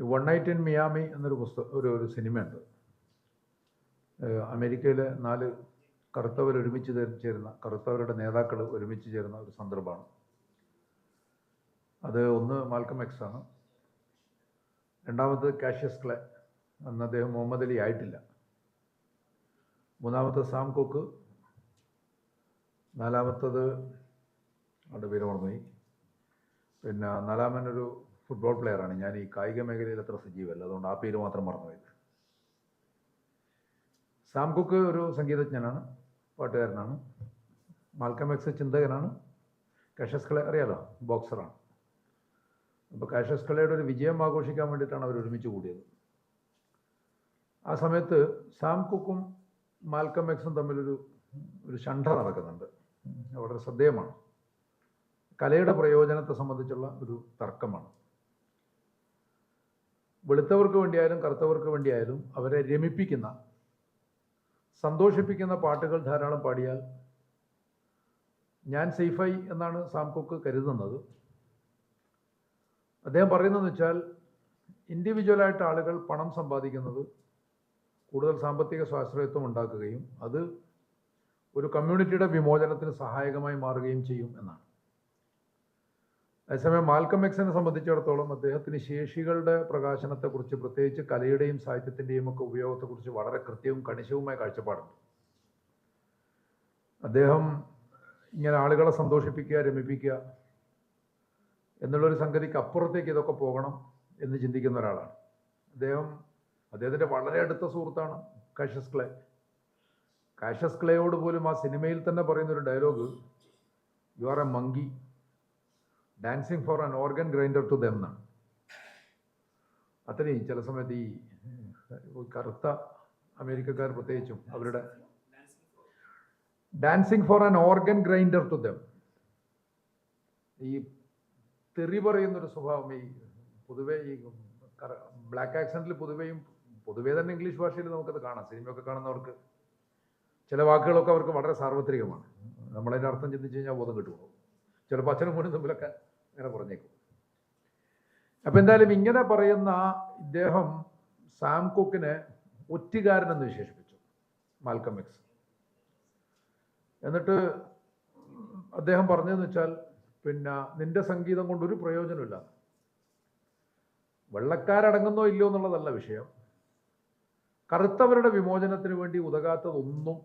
One night in Miami എന്നൊരു പുസ്തകം ഒരു ഒരു സിനിമയുണ്ട്. അമേരിക്കയിലെ നാല് കറുത്തവർ ഒരുമിച്ച് ചേരുന്ന കറുത്തവരുടെ നേതാക്കൾ ഒരുമിച്ച് ചേരുന്ന ഒരു സന്ദർഭമാണ്. അത് ഒന്ന് മാൽക്കം എക്സ് ആണ്. രണ്ടാമത് കാഷ്യസ് ക്ലേ അന്ന് അദ്ദേഹം മുഹമ്മദ് അലി ആയിട്ടില്ല. മൂന്നാമത്തെ സാം കുക്ക്. നാലാമത്തത് അവിടെ പേര് മറന്നുപോയി. പിന്നെ നാലാമൻ ഒരു ഫുട്ബോൾ പ്ലെയറാണ് ഞാൻ ഈ കായിക മേഖലയിൽ അത്ര സജീവമല്ല അതുകൊണ്ട് ആ പേര് മാത്രം മറന്നുപോയത്. സാം കുക്ക് ഒരു സംഗീതജ്ഞനാണ് പാട്ടുകാരനാണ് മാൽക്കം എക്സ് ചിന്തകനാണ് കാഷ്യസ് കളെ അറിയാലോ? ബോക്സറാണ്. അപ്പോൾ കാഷ്യസ് കളയുടെ ഒരു വിജയം ആഘോഷിക്കാൻ വേണ്ടിയിട്ടാണ് അവർ ഒരുമിച്ച് കൂടിയത്. ആ സമയത്ത് സാം കുക്കും മാൽക്കം എക്സും തമ്മിലൊരു ഒരു ഷണ്ഠ നടക്കുന്നുണ്ട്. വളരെ ശ്രദ്ധേയമാണ്. കലയുടെ പ്രയോജനത്തെ സംബന്ധിച്ചുള്ള ഒരു തർക്കമാണ്. വെളുത്തവർക്ക് വേണ്ടിയായാലും കറുത്തവർക്ക് വേണ്ടിയായാലും അവരെ രമിപ്പിക്കുന്ന സന്തോഷിപ്പിക്കുന്ന പാട്ടുകൾ ധാരാളം പാടിയാൽ ഞാൻ സേഫായി എന്നാണ് സാം കുക്ക് കരുതുന്നത്. അദ്ദേഹം പറയുന്നതെന്ന് വെച്ചാൽ ഇൻഡിവിജ്വലായിട്ട് ആളുകൾ പണം സമ്പാദിക്കുന്നത് കൂടുതൽ സാമ്പത്തിക സ്വാശ്രയത്വം ഉണ്ടാക്കുകയും അത് ഒരു കമ്മ്യൂണിറ്റിയുടെ വിമോചനത്തിന് സഹായകമായി മാറുകയും ചെയ്യും എന്നാണ്. അതേസമയം മാൽക്കം എക്സിനെ സംബന്ധിച്ചിടത്തോളം അദ്ദേഹത്തിന് ശേഷികളുടെ പ്രകാശനത്തെക്കുറിച്ച് പ്രത്യേകിച്ച് കലയുടെയും സാഹിത്യത്തിന്റെയും ഒക്കെ ഉപയോഗത്തെക്കുറിച്ച് വളരെ കൃത്യവും കണിശവുമായ കാഴ്ചപ്പാടുണ്ട്. അദ്ദേഹം ഇങ്ങനെ ആളുകളെ സന്തോഷിപ്പിക്കുക രമിപ്പിക്കുക എന്നുള്ളൊരു സംഗതിക്ക് അപ്പുറത്തേക്ക് ഇതൊക്കെ പോകണം എന്ന് ചിന്തിക്കുന്ന ഒരാളാണ്. അദ്ദേഹം അദ്ദേഹത്തിന്റെ വളരെ അടുത്ത സുഹൃത്താണ് കാഷ്യസ് ക്ലേ. കാഷ്യസ് ക്ലേയോട് പോലും ആ സിനിമയിൽ തന്നെ പറയുന്നൊരു dialogue you are a monkey dancing for an organ grinder to dumb എന്നാണ് അത്രയും ചില സമയത്ത് ഈ കറുത്ത അമേരിക്കക്കാർ പ്രത്യേകിച്ചും അവരുടെ dancing for an organ grinder to dumb ഈ തെറി പറയുന്നൊരു സ്വഭാവം ഈ പൊതുവെ ഈ ബ്ലാക്ക് ആക്സെന്റിൽ പൊതുവെയും പൊതുവേ തന്നെ ഇംഗ്ലീഷ് ഭാഷയിൽ നമുക്കത് കാണാം. സിനിമയൊക്കെ കാണുന്നവർക്ക് ചില വാക്കുകളൊക്കെ അവർക്ക് വളരെ സാർവത്രികമാണ്. നമ്മളതിന്റെ അർത്ഥം ചിന്തിച്ച് കഴിഞ്ഞാൽ ബോധം കിട്ടുമോ ചിലപ്പോൾ അച്ഛനും മോനും തമ്മിലൊക്കെ ഇങ്ങനെ പറഞ്ഞേക്കും. അപ്പം എന്തായാലും ഇങ്ങനെ പറയുന്ന ഇദ്ദേഹം സാം കുക്കിനെ ഒറ്റുകാരനെന്ന് വിശേഷിപ്പിച്ചു മാൽക്കം എക്സ്. എന്നിട്ട് അദ്ദേഹം പറഞ്ഞതെന്ന് വെച്ചാൽ പിന്നെ നിന്റെ സംഗീതം കൊണ്ട് ഒരു പ്രയോജനമില്ല. വെള്ളക്കാരടങ്ങുന്നോ ഇല്ലയോ എന്നുള്ളതല്ല വിഷയം. കറുത്തവരുടെ വിമോചനത്തിന് വേണ്ടി ഉതകാത്തതൊന്നും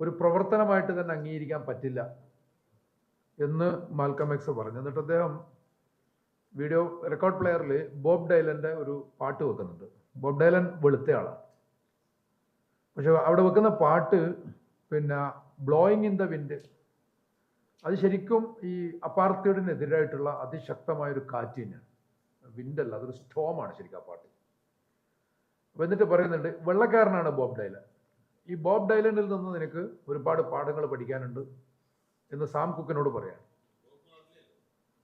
ഒരു പ്രവർത്തനമായിട്ട് തന്നെ അംഗീകരിക്കാൻ പറ്റില്ല. എന്ന് മാൽക്കം എക്സ് പറഞ്ഞു. എന്നിട്ട് അദ്ദേഹം വീഡിയോ റെക്കോർഡ് പ്ലെയറിൽ ബോബ് ഡൈലന്റെ ഒരു പാട്ട് വെക്കുന്നുണ്ട്. ബോബ് ഡൈലൻ വെളുത്തയാളാണ് പക്ഷെ അവിടെ വെക്കുന്ന പാട്ട് പിന്നെ ബ്ലോയിങ് ഇൻ ദ വിൻഡ് അത് ശരിക്കും ഈ അപ്പാർത്തിഡിനെതിരായിട്ടുള്ള അതിശക്തമായൊരു കാറ്റ് തന്നെയാണ്. വിൻഡല്ല അതൊരു സ്റ്റോമാണ് ശരിക്കും ആ പാട്ട്. അപ്പം എന്നിട്ട് പറയുന്നുണ്ട് വെള്ളക്കാരനാണ് ബോബ് ഡൈലൻ. ഈ ബോബ് ഡൈലനിൽ നിന്ന് നിനക്ക് ഒരുപാട് പാഠങ്ങൾ പഠിക്കാനുണ്ട്. എന്ന് സാം കുക്കിനോട് പറയാണ്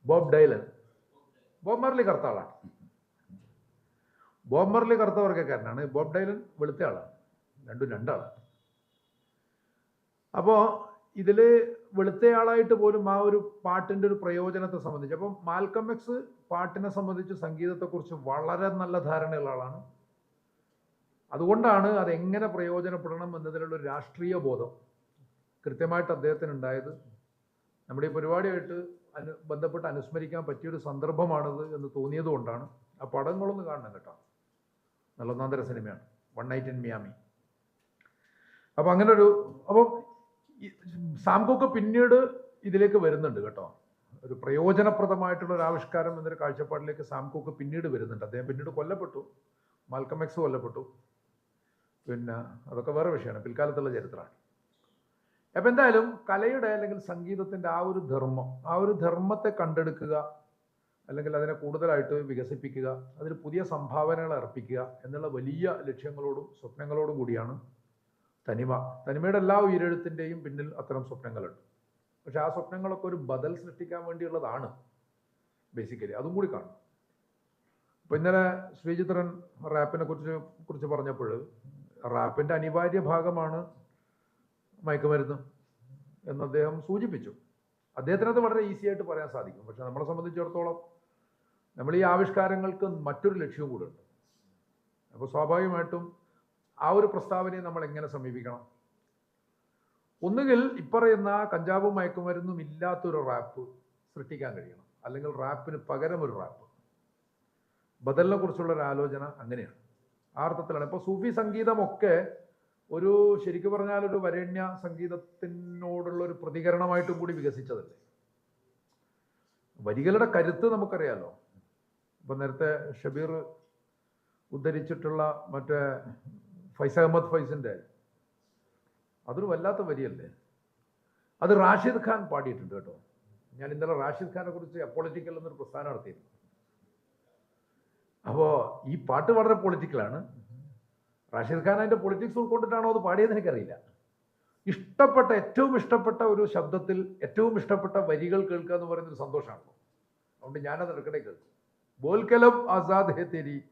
ബോബ് ഡൈലൻ. ബോബ് മർലി കറുത്ത ആളാണ്. ബോബ് മർലി കറുത്ത വർഗക്കാരനാണ്. ബോബ് ഡൈലൻ വെളുത്ത ആളാണ്. രണ്ടും രണ്ടാളാണ്. അപ്പോൾ ഇതിൽ വെളുത്തയാളായിട്ട് പോലും ആ ഒരു പാട്ടിന്റെ ഒരു പ്രയോജനത്തെ സംബന്ധിച്ച് അപ്പം മാൽക്കം എക്സ് പാട്ടിനെ സംബന്ധിച്ച് സംഗീതത്തെക്കുറിച്ച് വളരെ നല്ല ധാരണയുള്ള ആളാണ്. അതുകൊണ്ടാണ് അതെങ്ങനെ പ്രയോജനപ്പെടണം എന്നതിലുള്ള ഒരു രാഷ്ട്രീയ ബോധം. കൃത്യമായിട്ട് അദ്ദേഹത്തിന് ഉണ്ടായത് നമ്മുടെ ഈ പരിപാടിയായിട്ട് അനു ബന്ധപ്പെട്ട് അനുസ്മരിക്കാൻ പറ്റിയൊരു സന്ദർഭമാണത് എന്ന് തോന്നിയതുകൊണ്ടാണ് ആ പടങ്ങളൊന്ന് കാണണം കേട്ടോ. നല്ല സിനിമയാണ്. One night in Miami. അപ്പം അങ്ങനെ ഒരു അപ്പം സാംകൊക്കെ പിന്നീട് ഇതിലേക്ക് വരുന്നുണ്ട് കേട്ടോ. ഒരു പ്രയോജനപ്രദമായിട്ടുള്ള ഒരു ആവിഷ്കാരം എന്നൊരു കാഴ്ചപ്പാടിലേക്ക് സാംകൊക്കെ പിന്നീട് വരുന്നുണ്ട്. അദ്ദേഹം പിന്നീട് കൊല്ലപ്പെട്ടു. മാൽക്കം എക്സ് കൊല്ലപ്പെട്ടു. പിന്നെ അതൊക്കെ വേറെ വിഷയമാണ്. പിൽക്കാലത്തുള്ള ചരിത്രമാണ്. അപ്പം എന്തായാലും കലയുടെ അല്ലെങ്കിൽ സംഗീതത്തിന്റെ ആ ഒരു ധർമ്മം ആ ഒരു ധർമ്മത്തെ കണ്ടെടുക്കുക അല്ലെങ്കിൽ അതിനെ കൂടുതലായിട്ട് വികസിപ്പിക്കുക അതിന് പുതിയ സംഭാവനകൾ അർപ്പിക്കുക എന്നുള്ള വലിയ ലക്ഷ്യങ്ങളോടും സ്വപ്നങ്ങളോടും കൂടിയാണ് തനിമ. തനിമയുടെ എല്ലാ ഉയരെഴുത്തിന്റെയും പിന്നിൽ അത്തരം സ്വപ്നങ്ങളുണ്ട്. പക്ഷെ ആ സ്വപ്നങ്ങളൊക്കെ ഒരു ബദൽ സൃഷ്ടിക്കാൻ വേണ്ടിയുള്ളതാണ് ബേസിക്കലി. അതും കൂടി കാണും അപ്പോൾ ഇന്നലെ ശ്രീചിത്രൻ റാപ്പിനെ കുറിച്ച് കുറിച്ച് പറഞ്ഞപ്പോൾ റാപ്പിന്റെ അനിവാര്യ ഭാഗമാണ് മയക്കുമരുന്ന് എന്ന് അദ്ദേഹം സൂചിപ്പിച്ചു. അദ്ദേഹത്തിനത് വളരെ ഈസി ആയിട്ട് പറയാൻ സാധിക്കും. പക്ഷെ നമ്മളെ സംബന്ധിച്ചിടത്തോളം നമ്മൾ ഈ ആവിഷ്കാരങ്ങൾക്ക് മറ്റൊരു ലക്ഷ്യവും കൂടെ ഉണ്ട്. അപ്പോൾ സ്വാഭാവികമായിട്ടും ആ ഒരു പ്രസ്താവനയെ നമ്മൾ എങ്ങനെ സമീപിക്കണം? ഒന്നുകിൽ ഇപ്പറയുന്ന കഞ്ചാവും മയക്കുമരുന്നും ഇല്ലാത്തൊരു റാപ്പ് സൃഷ്ടിക്കാൻ കഴിയണം. അല്ലെങ്കിൽ റാപ്പിന് പകരം ഒരു റാപ്പ്. ബദലിനെ കുറിച്ചുള്ള ഒരു ആലോചന അങ്ങനെയാണ്. ആ അർത്ഥത്തിലാണ്. ഇപ്പോൾ സൂഫി സംഗീതമൊക്കെ ഒരു ശരിക്കും പറഞ്ഞാൽ ഒരു വരേണ്യ സംഗീതത്തിനോടുള്ള ഒരു പ്രതികരണമായിട്ടും കൂടി വികസിച്ചതല്ലേ? വരികളുടെ കരുത്ത് നമുക്കറിയാലോ. ഇപ്പൊ നേരത്തെ ഷബീർ ഉദ്ധരിച്ചിട്ടുള്ള മറ്റേ ഫൈസ അഹമ്മദ് ഫൈസിന്റെ അതൊരു വല്ലാത്ത വരിയല്ലേ? അത് റാഷിദ് ഖാൻ പാടിയിട്ടുണ്ട് കേട്ടോ. ഞാൻ ഇന്നലെ റാഷിദ് ഖാനെ കുറിച്ച് പൊളിറ്റിക്കൽ എന്നൊരു പ്രസ്ഥാനം നടത്തിയിരുന്നു. അപ്പോൾ ഈ പാട്ട് വളരെ പൊളിറ്റിക്കലാണ്. റാഷിദ് ഖാൻ അതിന്റെ പൊളിറ്റിക്സ് ഉൾക്കൊണ്ടിട്ടാണോ അത് പാടിയതെന്ന് എനിക്കറിയില്ല. ഇഷ്ടപ്പെട്ട ഏറ്റവും ഇഷ്ടപ്പെട്ട ഒരു ശബ്ദത്തിൽ ഏറ്റവും ഇഷ്ടപ്പെട്ട വരികൾ കേൾക്കുക എന്ന് പറയുന്നൊരു സന്തോഷമാണല്ലോ അതുകൊണ്ട് ഞാനത് ഇടയ്ക്കിടെ കേൾക്കും. ബോൽക്കലം ആസാദ് ഹെ തെരി.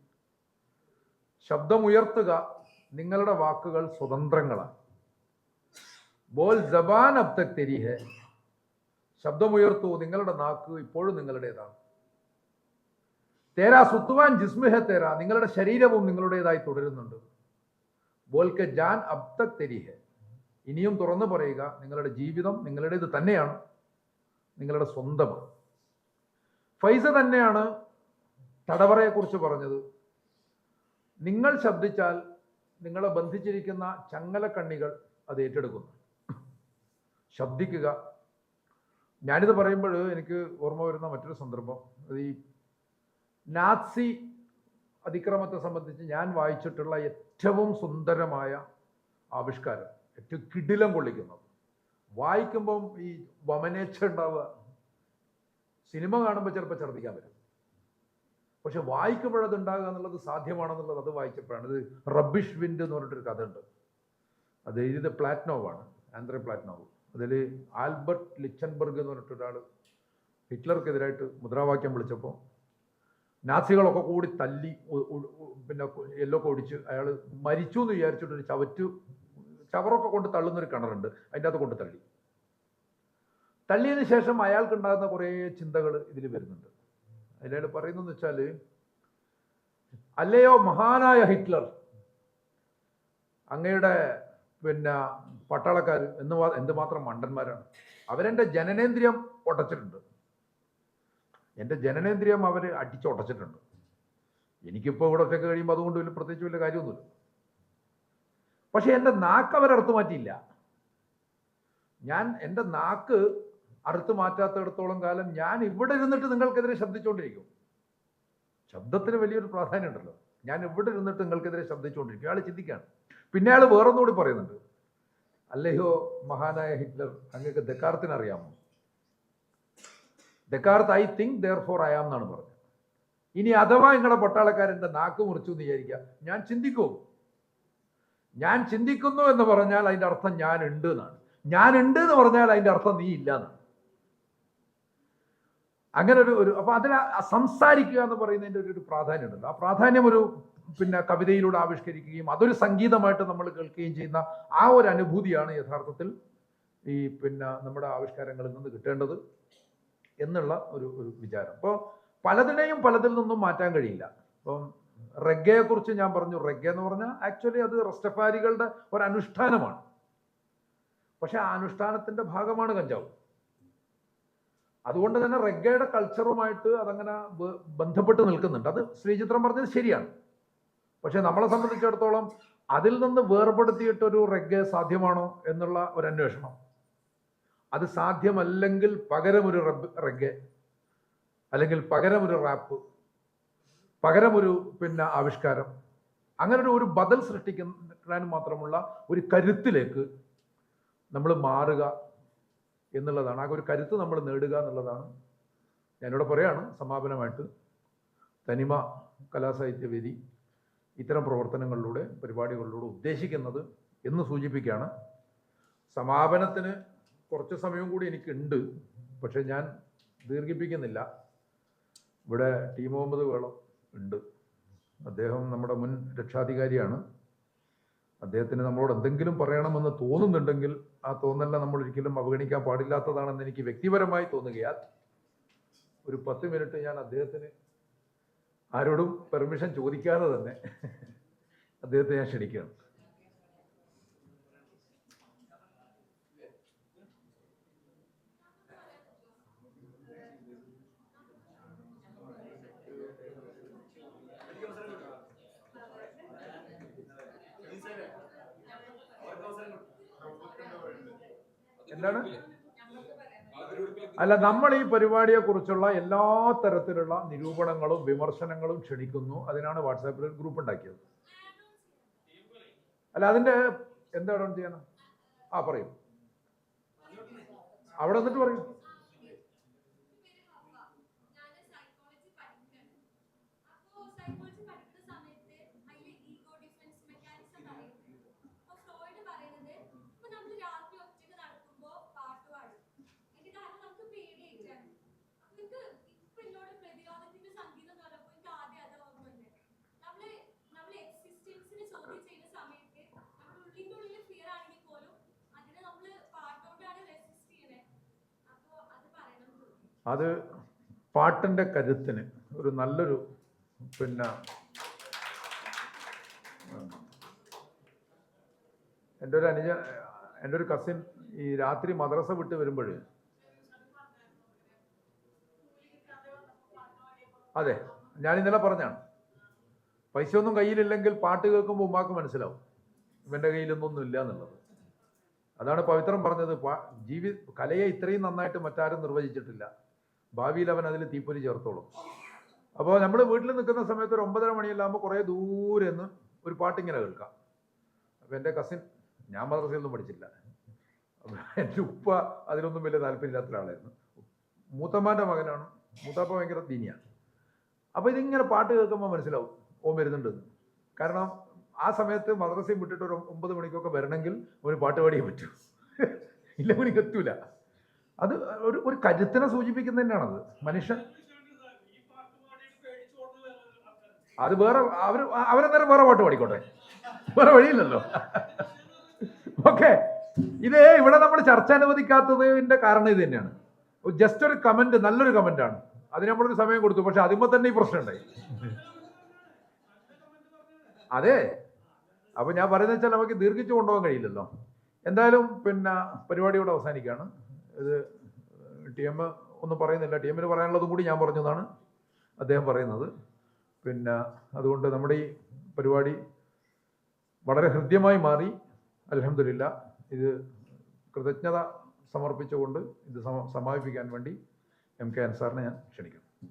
ശബ്ദമുയർത്തുക നിങ്ങളുടെ വാക്കുകൾ സ്വതന്ത്രങ്ങളാണ്. ബോൽ ജബാൻ അബ്തക് തെരി ഹെ. ശബ്ദമുയർത്തു നിങ്ങളുടെ നാക്ക് ഇപ്പോഴും നിങ്ങളുടേതാണ്. തേരാ സുത്തുവാൻ ജിസ്മു ഹെ തേരാ. നിങ്ങളുടെ ശരീരവും നിങ്ങളുടേതായി തുടരുന്നുണ്ട്. ബോൽക്ക് ജാൻ അബ് തക് തെരി ഹെ. ഇനിയും തുറന്നു പറയുക നിങ്ങളുടെ ജീവിതം നിങ്ങളുടേത് തന്നെയാണ് നിങ്ങളുടെ സ്വന്തമാണ്. ഫൈസ തന്നെയാണ് തടവറയെക്കുറിച്ച് പറഞ്ഞത്. നിങ്ങൾ ശബ്ദിച്ചാൽ നിങ്ങളെ ബന്ധിച്ചിരിക്കുന്ന ചങ്ങലക്കണ്ണികൾ അത് ഏറ്റെടുക്കുന്നു. ശബ്ദിക്കുക. ഞാനിത് പറയുമ്പോൾ എനിക്ക് ഓർമ്മ വരുന്ന മറ്റൊരു സന്ദർഭം. അത് ഈ നാസി അതിക്രമത്തെ സംബന്ധിച്ച് ഞാൻ വായിച്ചിട്ടുള്ള ഏറ്റവും സുന്ദരമായ ആവിഷ്കാരം ഏറ്റവും കിടിലം കൊള്ളിക്കുന്നത്. വായിക്കുമ്പം ഈ വമനേച്ഛ ഉണ്ടാവുക. സിനിമ കാണുമ്പോൾ ചിലപ്പോൾ ഛർദ്ദിക്കാൻ വരും പക്ഷെ വായിക്കുമ്പോഴത് ഉണ്ടാകുക എന്നുള്ളത് സാധ്യമാണെന്നുള്ളത് അത് വായിച്ചപ്പോഴാണ്. ഇത് റബ്ബിഷ് വിൻഡ് എന്ന് പറഞ്ഞിട്ടൊരു കഥ ഉണ്ട് അത് എഴുതിയത് പ്ലാറ്റ്നോവാണ് ആന്ത്രേ പ്ലാറ്റ്നോവ്. അതിൽ ആൽബർട്ട് ലിച്ചൻബർഗ് എന്ന് പറഞ്ഞിട്ടൊരാൾ ഹിറ്റ്ലർക്കെതിരായിട്ട് മുദ്രാവാക്യം വിളിച്ചപ്പോൾ നാസികളൊക്കെ കൂടി തല്ലി പിന്നെ എല്ലൊക്കെ ഒടിച്ച് അയാൾ മരിച്ചു എന്ന് വിചാരിച്ചിട്ടൊരു ചവറ്റു ചവറൊക്കെ കൊണ്ട് തള്ളുന്നൊരു കിണറുണ്ട്. അതിന്റെ അകത്ത് കൊണ്ട് തള്ളി. തള്ളിയതിന് ശേഷം അയാൾക്കുണ്ടാകുന്ന കുറേ ചിന്തകൾ ഇതിൽ വരുന്നുണ്ട്. അതിലയാൾ പറയുന്നതെന്ന് വെച്ചാൽ അല്ലയോ മഹാനായ ഹിറ്റ്ലർ അങ്ങയുടെ പിന്നെ പട്ടാളക്കാർ എന്ന് എന്തുമാത്രം മണ്ടന്മാരാണ്. അവരെന്റെ ജനനേന്ദ്രിയം ഒട്ടച്ചിട്ടുണ്ട് എന്റെ ജനനേന്ദ്രിയം അവർ അടിച്ചുടച്ചിട്ടുണ്ട് എനിക്കിപ്പോൾ ഇവിടെ ഒറ്റയ്ക്ക് കഴിയുമ്പോൾ അതുകൊണ്ട് വലിയ പ്രത്യേകിച്ച് വലിയ കാര്യമൊന്നുമില്ല. പക്ഷെ എന്റെ നാക്ക് അവരടുത്ത് മാറ്റിയില്ല. ഞാൻ എന്റെ നാക്ക് അറുത്ത് മാറ്റാത്തിടത്തോളം കാലം ഞാൻ ഇവിടെ ഇരുന്നിട്ട് നിങ്ങൾക്കെതിരെ ശബ്ദിച്ചുകൊണ്ടിരിക്കും ശബ്ദത്തിന് വലിയൊരു പ്രാധാന്യം ഉണ്ടല്ലോ. ഞാൻ ഇവിടെ ഇരുന്നിട്ട് നിങ്ങൾക്കെതിരെ ശബ്ദിച്ചുകൊണ്ടിരിക്കും അയാൾ ചിന്തിക്കുകയാണ് പിന്നെ അയാൾ വേറൊന്നുകൂടി പറയുന്നുണ്ട്. അല്ലയോ മഹാനായ ഹിറ്റ്ലർ അങ്ങക്ക് ദക്കാർത്തിന് അറിയാമോ Descartes I think therefore I am എന്നാണ് പറഞ്ഞത്. ഇനി അഥവാ നിങ്ങളുടെ പട്ടാളക്കാരന്റെ നാക്ക് മുറിച്ചു എന്ന് വിചാരിക്കുക ഞാൻ ചിന്തിക്കും. ഞാൻ ചിന്തിക്കുന്നു എന്ന് പറഞ്ഞാൽ അതിന്റെ അർത്ഥം ഞാൻ ഉണ്ട് എന്നാണ്. ഞാൻ ഉണ്ട് എന്ന് പറഞ്ഞാൽ അതിന്റെ അർത്ഥം നീ ഇല്ല എന്നാണ്. അങ്ങനെ ഒരു ഒരു അപ്പൊ അതിൽ സംസാരിക്കുക എന്ന് പറയുന്നതിന്റെ ഒരു പ്രാധാന്യം ഉണ്ടല്ലോ. ആ പ്രാധാന്യം ഒരു പിന്നെ കവിതയിലൂടെ ആവിഷ്കരിക്കുകയും അതൊരു സംഗീതമായിട്ട് നമ്മൾ കേൾക്കുകയും ചെയ്യുന്ന ആ ഒരു അനുഭൂതിയാണ് യഥാർത്ഥത്തിൽ ഈ പിന്നെ നമ്മുടെ ആവിഷ്കാരങ്ങളിൽ നിന്ന് കിട്ടേണ്ടത്. എന്നുള്ള ഒരു ഒരു വിചാരം. അപ്പോൾ പലതിനെയും പലതിൽ നിന്നും മാറ്റാൻ കഴിയില്ല. ഇപ്പം റെഗയെ കുറിച്ച് ഞാൻ പറഞ്ഞു. റെഗെ എന്ന് പറഞ്ഞാൽ ആക്ച്വലി അത് റസ്റ്റഫാരികളുടെ ഒരു അനുഷ്ഠാനമാണ്. പക്ഷെ ആ അനുഷ്ഠാനത്തിന്റെ ഭാഗമാണ് കഞ്ചാവ്. അതുകൊണ്ട് തന്നെ റെഗയുടെ കൾച്ചറുമായിട്ട് അതങ്ങനെ ബന്ധപ്പെട്ട് നിൽക്കുന്നുണ്ട്. അത് ശ്രീചിത്രം പറഞ്ഞത് ശരിയാണ്. പക്ഷെ നമ്മളെ സംബന്ധിച്ചിടത്തോളം അതിൽ നിന്ന് വേർപെടുത്തിയിട്ടൊരു റെഗ്ഗ സാധ്യമാണോ എന്നുള്ള ഒരു അന്വേഷണം അത് സാധ്യമല്ലെങ്കിൽ പകരമൊരു ഒരു റെഗ് അല്ലെങ്കിൽ പകരമൊരു റാപ്പ് പകരമൊരു പിന്നെ ആവിഷ്കാരം. അങ്ങനെ ഒരു ഒരു ബദൽ സൃഷ്ടിക്കാൻ മാത്രമുള്ള ഒരു കരുത്തിലേക്ക് നമ്മൾ മാറുക എന്നുള്ളതാണ്. ആ ഒരു കരുത്ത് നമ്മൾ നേടുക എന്നുള്ളതാണ്. ഞാനിവിടെ പറയാണ് സമാപനമായിട്ട്. തനിമ കലാസാഹിത്യവേദി ഇത്തരം പ്രവർത്തനങ്ങളിലൂടെ പരിപാടികളിലൂടെ ഉദ്ദേശിക്കുന്നത് എന്ന് സൂചിപ്പിക്കുകയാണ്. സമാപനത്തിന് കുറച്ച് സമയം കൂടി എനിക്കുണ്ട്. പക്ഷെ ഞാൻ ദീർഘിപ്പിക്കുന്നില്ല. ഇവിടെ ടി മുഹമ്മദ് വേളം ഉണ്ട്. അദ്ദേഹം നമ്മുടെ മുൻ രക്ഷാധികാരിയാണ്. അദ്ദേഹത്തിന് നമ്മളോട് എന്തെങ്കിലും പറയണമെന്ന് തോന്നുന്നുണ്ടെങ്കിൽ ആ തോന്നലിനെ നമ്മൾ ഒരിക്കലും അവഗണിക്കാൻ പാടില്ലാത്തതാണെന്ന് എനിക്ക് വ്യക്തിപരമായി തോന്നുകയാൽ ഒരു പത്ത് മിനിറ്റ് ഞാൻ അദ്ദേഹത്തിന് ആരോടും പെർമിഷൻ ചോദിക്കാതെ തന്നെ അദ്ദേഹത്തെ ഞാൻ ക്ഷണിക്കുകയാണ്. എന്താണ്? അല്ല നമ്മൾ ഈ പരിപാടിയെ കുറിച്ചുള്ള എല്ലാ തരത്തിലുള്ള നിരൂപണങ്ങളും വിമർശനങ്ങളും ക്ഷണിക്കുന്നു. അതിനാണ് വാട്സാപ്പിൽ ഒരു ഗ്രൂപ്പ് ഉണ്ടാക്കിയത്. അല്ല അതിന്റെ എന്താണ് ചെയ്യണം? ആ പറയും. അവിടെ എന്നിട്ട് പറയും ഞാൻ സൈക്കോളജി പഠിക്കുകയാണ്. അപ്പോ സൈക്കോളജി പഠിക്കുന്ന സമയത്ത് അതിൽ ഈഗോ ഡിഫൻസ് മെക്കാനിസം പറയുന്നുണ്ട്. അപ്പോ ഫ്രോയിഡ് പറയുന്നത് ഇപ്പോ നമ്മൾ രാത്രി ഒറ്റയ്ക്ക് നടക്കുമ്പോ പാട്ട് പാടും. അതിന്റെ കാരണം നമുക്ക് പേടിയായിട്ടാണ്. അപ്പൊ എനിക്ക് ഇപ്പൊ എന്നോട് പ്രതിരോധത്തിന്റെ സംഗീതം എന്ന് പറഞ്ഞപ്പോ എനിക്ക് ആദ്യം അതാ ഓർമ്മ വന്നത്. നമ്മൾ നമ്മളെ existence നെ ചോദ്യം ചെയ്യുന്ന സമയത്ത് നമ്മുടെ ഉള്ളിന്റെ ഉള്ളിൽ fear ആണെങ്കിൽ പോലും അതിനെ നമ്മൾ പാട്ടോണ്ടാണ് resist ചെയ്യണേ. അപ്പോ അത് പറയണം എന്ന് തോന്നി. അത് പാട്ടിന്റെ കരുത്തിന് ഒരു നല്ലൊരു പിന്നെ എന്റെ ഒരു അനുജ എന്റെ ഒരു കസിൻ ഈ രാത്രി മദ്രസ വിട്ട് വരുമ്പോൾ അതെ ഞാൻ ഇന്നലെ പറഞ്ഞാണ് പൈസ ഒന്നും കയ്യിലില്ലെങ്കിൽ പാട്ട് കേൾക്കുമ്പോൾ ഉമ്മാക്ക് മനസ്സിലാവും ഇവന്റെ കയ്യിലൊന്നും ഇല്ല എന്നുള്ളത്. അതാണ് പവിത്രം പറഞ്ഞത് ജീവി കലയെ ഇത്രയും നന്നായിട്ട് മറ്റാരും നിർവചിച്ചിട്ടില്ല. ഭാവിയിൽ അവൻ അതിൽ തീപ്പൊരി ചേർത്തോളും. അപ്പോൾ നമ്മൾ വീട്ടിൽ നിൽക്കുന്ന സമയത്ത് ഒരു ഒമ്പതര മണിയെല്ലാകുമ്പോൾ കുറേ ദൂരെ നിന്ന് ഒരു പാട്ടിങ്ങനെ കേൾക്കാം. അപ്പോൾ എന്റെ കസിൻ ഞാൻ മദ്രസയിലൊന്നും പഠിച്ചില്ല എന്റെ ഉപ്പ അതിലൊന്നും വലിയ താല്പര്യമില്ലാത്ത ഒരാളായിരുന്നു മൂത്തമ്മാന്റെ മകനാണ്. മൂത്താപ്പ ഭയങ്കര ദീനിയാണ് അപ്പോൾ ഇതിങ്ങനെ പാട്ട് കേൾക്കുമ്പോൾ മനസ്സിലാവും ഓം വരുന്നുണ്ടെന്ന് കാരണം ആ സമയത്ത് മദ്രസയും വിട്ടിട്ട് ഒരു ഒമ്പത് മണിക്കൊക്കെ വരണമെങ്കിൽ ഒരു പാട്ട് പാടിയേ പറ്റൂ. ഇല്ല മണിക്ക് എത്തൂല അത് ഒരു ഒരു കരുത്തിനെ സൂചിപ്പിക്കുന്ന തന്നെയാണത് മനുഷ്യൻ അത് വേറെ അവർ അവരെന്നേരം വേറെ പാട്ട് പാടിക്കോട്ടെ വേറെ വഴിയില്ലല്ലോ. ഓക്കെ. ഇത് ഇവിടെ നമ്മൾ ചർച്ച അനുവദിക്കാത്തതിന്റെ കാരണം ഇത് തന്നെയാണ്. ജസ്റ്റ് ഒരു കമന്റ് നല്ലൊരു കമന്റ് ആണ് അതിന് നമ്മളൊരു സമയം കൊടുത്തു പക്ഷെ അതിമ്പോ തന്നെ ഈ പ്രശ്നം ഉണ്ടായി അതെ. അപ്പൊ ഞാൻ പറയുന്നത് വെച്ചാൽ നമുക്ക് ദീർഘിച്ചു കൊണ്ടുപോകാൻ കഴിയില്ലല്ലോ. എന്തായാലും പിന്നെ പരിപാടി ഇവിടെ അവസാനിക്കുകയാണ്. ഇത് ടി എം ഒന്നും പറയുന്നില്ല. ടി എമ്മിന് പറയാനുള്ളതും കൂടി ഞാൻ പറഞ്ഞതാണ് അദ്ദേഹം പറയുന്നത്. പിന്നെ അതുകൊണ്ട് നമ്മുടെ ഈ പരിപാടി വളരെ ഹൃദ്യമായി മാറി. അലഹമില്ല ഇത് കൃതജ്ഞത സമർപ്പിച്ചുകൊണ്ട് ഇത് സമാപിക്കാൻ വേണ്ടി എം കെ അൻസാറിനെ ഞാൻ ക്ഷണിക്കുന്നു.